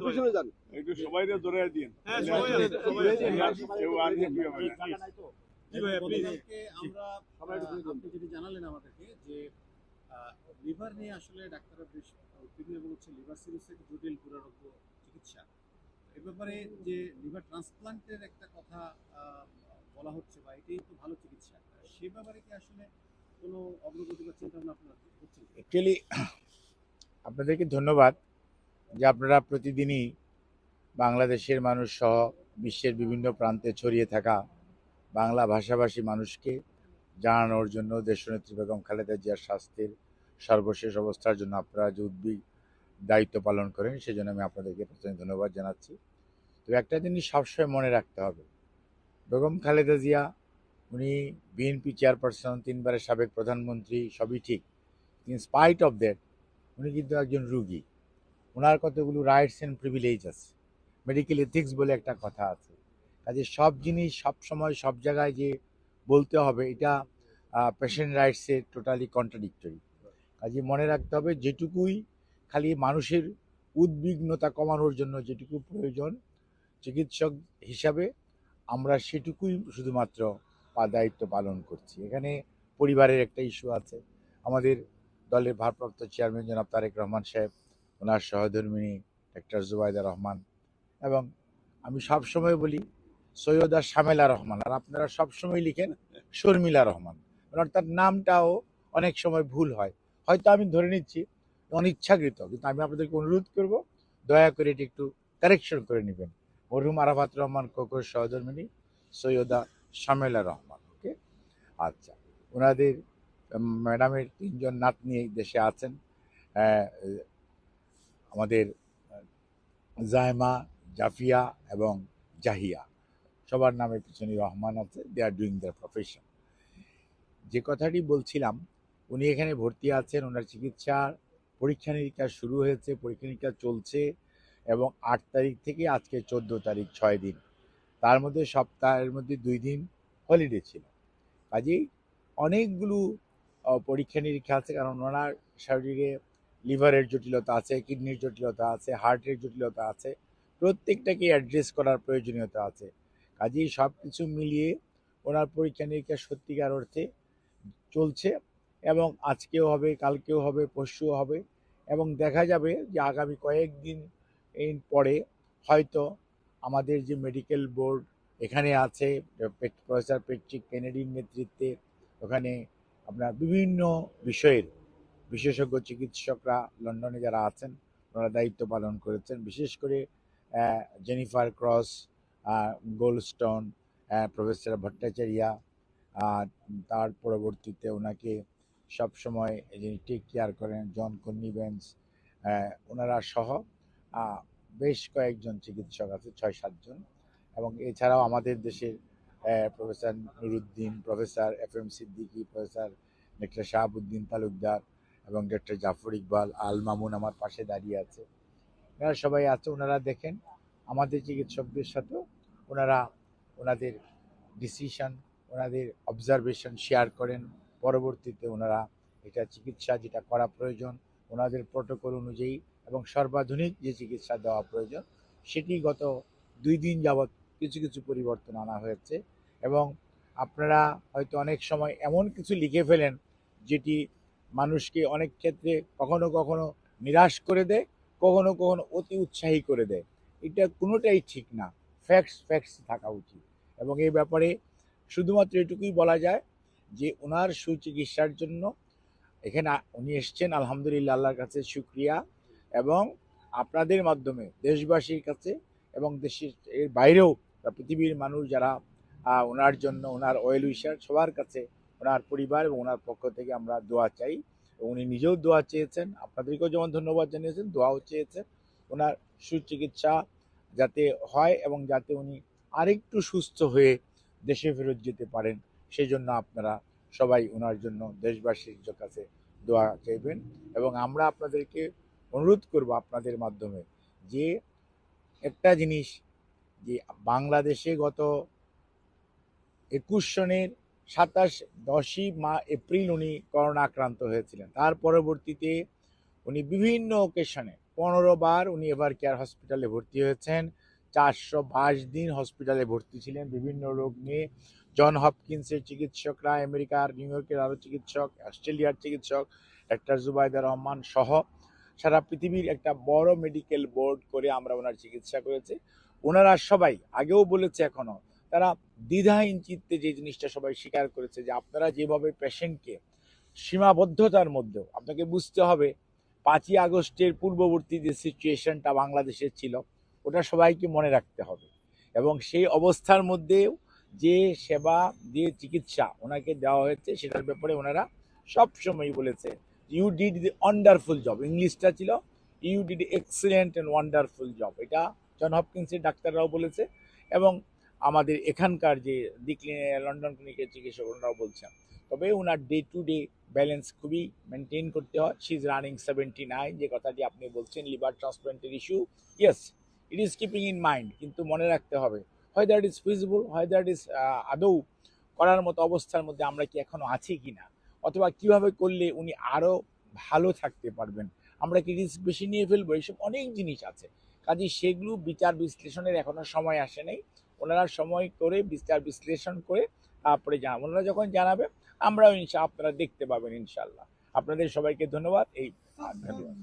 সবাই পিছনে যান। একটু সবাই ধরে দিন হ্যাঁ, সবাই। হবে আমরা আপনি যেটি জানালেন আমাদেরকে যে লিভার নিয়ে আসলে ডাক্তাররা বেশ উদ্বিগ্ন এবং হচ্ছে লিভার সিরিজ জটিল দুরারোগ্য চিকিৎসা। এ ব্যাপারে যে লিভার ট্রান্সপ্লান্টের একটা কথা বলা হচ্ছে বা এটাই তো ভালো চিকিৎসা। সে ব্যাপারে কি আসলে কোনো অগ্রগতি বা চিন্তা ভাবনা আপনারা অ্যাকচুয়ালি আপনাদেরকে ধন্যবাদ। যে আপনারা প্রতিদিনই বাংলাদেশের মানুষ সহ বিশ্বের বিভিন্ন প্রান্তে ছড়িয়ে থাকা বাংলা ভাষাভাষী মানুষকে জানানোর জন্য দেশনেত্রী বেগম খালেদা জিয়ার স্বাস্থ্যের সর্বশেষ অবস্থার জন্য আপনারা যে উদ্বিগ দায়িত্ব পালন করেন, সেজন্য আমি আপনাদেরকে প্রথমে ধন্যবাদ জানাচ্ছি। তো একটা জিনিস সবসময় মনে রাখতে হবে, বেগম খালেদা জিয়া, উনি বিএনপি চেয়ারপারসন, তিনবারের সাবেক প্রধানমন্ত্রী, সবই ঠিক ইন স্পাইট অফ দ্যাট উনি কিন্তু একজন রুগী। ওনার কতগুলো রাইটস অ্যান্ড প্রিভিলেজ আছে। মেডিকেল এথিক্স বলে একটা কথা আছে। কাজে সব জিনিস সব সময় সব জায়গায় যে বলতে হবে, এটা পেশেন্ট রাইটসের টোটালি কন্ট্রাডিক্টরি কাজে মনে রাখতে হবে, যেটুকুই খালি মানুষের উদ্বিগ্নতা কমানোর জন্য যেটুকু প্রয়োজন চিকিৎসক হিসাবে, আমরা সেটুকুই শুধুমাত্র দায়িত্ব পালন করছি। এখানে পরিবারের একটা ইস্যু আছে। আমাদের দলের ভারপ্রাপ্ত চেয়ারম্যান জনাব তারেক রহমান সাহেব ওনার সহধর্মিনী ডাক্তার জুবাইদা রহমান। এবং আমি সব সময় বলি, সৈয়দা শামেলা রহমান, আর আপনারা সব সময় লিখেন শর্মিলা রহমান। অর্থাৎ নামটাও অনেক সময় ভুল হয়। হয়তো আমি ধরে নিচ্ছি, অনিচ্ছাকৃত, কিন্তু আমি আপনাদেরকে অনুরোধ করব, দয়া করে এটি একটু কারেকশন করে নেবেন। মরহুম আরাফাত রহমান কোকর সহধর্মিনী, সৈয়দা শামেলা রহমান, ওকে? আচ্ছা ওনাদের ম্যাডামের তিনজন নাতনি দেশে আছেন। আমাদের জায়মা, জাফিয়া এবং জাহিয়া, সবার নামে পিছনে রহমান আছে they are doing their profession যে কথাটি বলছিলাম, উনি এখানে ভর্তি আছেন, ওনার চিকিৎসার পরীক্ষা নিরীক্ষা শুরু হয়েছে, পরীক্ষা নিরীক্ষা চলছে, এবং আট তারিখ থেকে আজকে চোদ্দ তারিখ, ছয় দিন। তার মধ্যে সপ্তাহের মধ্যে দুই দিন হলিডে ছিল। কাজেই অনেকগুলো পরীক্ষা নিরীক্ষা আছে, কারণ ওনার শরীরে লিভারের জটিলতা আছে, কিডনির জটিলতা আছে, হার্টের জটিলতা আছে, প্রত্যেকটাকে অ্যাড্রেস করার প্রয়োজনীয়তা আছে। কাজেই সব কিছু মিলিয়ে ওনার পরীক্ষা নিরীক্ষা সত্যিকার অর্থে চলছে এবং আজকেও হবে, কালকেও হবে, পরশুও হবে এবং দেখা যাবে যে আগামী কয়েকদিন পরে হয়তো আমাদের যে মেডিকেল বোর্ড এখানে আছে প্রফেসর পেট্রিক কেনেডির নেতৃত্বে ওখানে আপনার বিভিন্ন বিষয়ের বিশেষজ্ঞ চিকিৎসকরা লন্ডনে যারা আছেন, ওনারা দায়িত্ব পালন করেছেন। বিশেষ করে Jennifer Cross Goldstone professor Bhattacharya তার পরবর্তীতে ওনাকে সবসময় যিনি টেক কেয়ার করেন, জন কন্নিবেন্স ওনারা সহ বেশ কয়েকজন চিকিৎসক আছে, ছয় সাতজন এবং এছাড়াও আমাদের দেশের professor Nuruddin, professor F M Siddiqui, professor doctor Shahabuddin Talukdar এবং ডক্টর জাফর ইকবাল, আল মামুন আমার পাশে দাঁড়িয়ে আছে। এনারা সবাই আছে, ওনারা দেখেন আমাদের চিকিৎসকদের সাথেও ওনারা ওনাদের ডিসিশন ওনাদের অবজারভেশন শেয়ার করেন। পরবর্তীতে ওনারা এটা চিকিৎসা যেটা করা প্রয়োজন, ওনাদের প্রোটোকল অনুযায়ী এবং সর্বাধুনিক যে চিকিৎসা দেওয়া প্রয়োজন, সেটি গত দুই দিন যাবৎ কিছু কিছু পরিবর্তন আনা হয়েছে। এবং আপনারা হয়তো অনেক সময় এমন কিছু লিখে ফেলেন, যেটি মানুষকে অনেক ক্ষেত্রে কখনো কখনো নিরাশ করে দেয়, কখনো কখনো অতি উৎসাহী করে দেয়। এটা কোনোটাই ঠিক না। ফ্যাক্টস ফ্যাক্টস থাকা উচিত। এবং এই ব্যাপারে শুধুমাত্র এটুকুই বলা যায় যে, ওনার সুচিকিৎসার জন্য এখানে উনি এসছেন, আলহামদুলিল্লাহ, আল্লাহর কাছে শুক্রিয়া। এবং আপনাদের মাধ্যমে, দেশবাসীর কাছে এবং দেশের, এর বাইরেও পৃথিবীর মানুষ যারা ওনার জন্য, ওনার ওয়েল উইশার সবার কাছে ওনার পরিবার এবং ওনার পক্ষ থেকে আমরা দোয়া চাই। উনি নিজেও দোয়া চেয়েছেন, আপনাদেরকেও যেমন ধন্যবাদ জানিয়েছেন, দোয়াও চেয়েছেন। ওনার সুচিকিৎসা যাতে হয় এবং যাতে উনি আরেকটু সুস্থ হয়ে দেশে ফেরত যেতে পারেন সেই জন্য আপনারা সবাই ওনার জন্য দেশবাসীর কাছে দোয়া চাইবেন। এবং আমরা আপনাদেরকে অনুরোধ করব আপনাদের মাধ্যমে যে একটা জিনিস যে বাংলাদেশে গত একুশ সনের সাতাশ দশই মা এপ্রিল উনি করোনা আক্রান্ত হয়েছিলেন। তার পরবর্তীতে উনি বিভিন্ন ওকেশনে পনেরো বার উনি এভার কেয়ার হসপিটালে ভর্তি হয়েছেন। চারশো বাইশ দিন হসপিটালে ভর্তি ছিলেন। বিভিন্ন রোগ নিয়ে জন হপকিন্সের চিকিৎসকরা, আমেরিকার, নিউ ইয়র্কের আরও চিকিৎসক, অস্ট্রেলিয়ার চিকিৎসক, ডাক্তার জুবাইদা রহমান সহ সারা পৃথিবীর একটা বড় মেডিকেল বোর্ড করে আমরা ওনার চিকিৎসা করেছি। ওনারা সবাই আগেও বলেছে এখনও তারা দ্বিধাহীন চিত্তে যে জিনিসটা সবাই স্বীকার করেছে যে আপনারা যেভাবে পেশেন্টকে সীমাবদ্ধতার মধ্যেও, আপনাকে বুঝতে হবে, পাঁচই আগস্টের পূর্ববর্তী যে সিচুয়েশনটা বাংলাদেশে ছিল, ওটা সবাইকে মনে রাখতে হবে। এবং সেই অবস্থার মধ্যেও যে সেবা যে চিকিৎসা ওনাকে দেওয়া হয়েছে, সেটার ব্যাপারে ওনারা সবসময় বলেছে you did the wonderful job ইংলিশটা ছিল you did excellent and wonderful job এটা জন হপকিন্সের ডাক্তাররাও বলেছে এবং আমাদের এখানকার যে দিক লন্ডন ক্লিনিকের চিকিৎসক ওনারাও বলছেন। তবে ওনার ডে টু ডে ব্যালেন্স খুবই মেনটেন করতে হয়। She is running seventy nine যে কথাটি আপনি বলছেন liver ট্রান্সপ্লান্টের issue yes it is keeping in mind কিন্তু মনে রাখতে হবে, হয় দ্যাট ইজ ফিজিবল হয় দ্যাট ইজ আদৌ করার মতো অবস্থার মধ্যে আমরা কি এখনও আছি কি না? অথবা কীভাবে করলে উনি আরও ভালো থাকতে পারবেন? আমরা কি রিস্ক বেশি নিয়ে ফেলব? এইসব অনেক জিনিস আছে। কাজে সেগুলো বিচার বিশ্লেষণের এখনও সময় আসে নাই। ওনারা সময় করে বিস্তার বিশ্লেষণ করে তারপরে জানাবেন ওনারা যখন জানাবে, আমরাও ইনশা আপনারা দেখতে পাবেন ইনশাল্লাহ। আপনাদের সবাইকে ধন্যবাদ। এই ধন্যবাদ।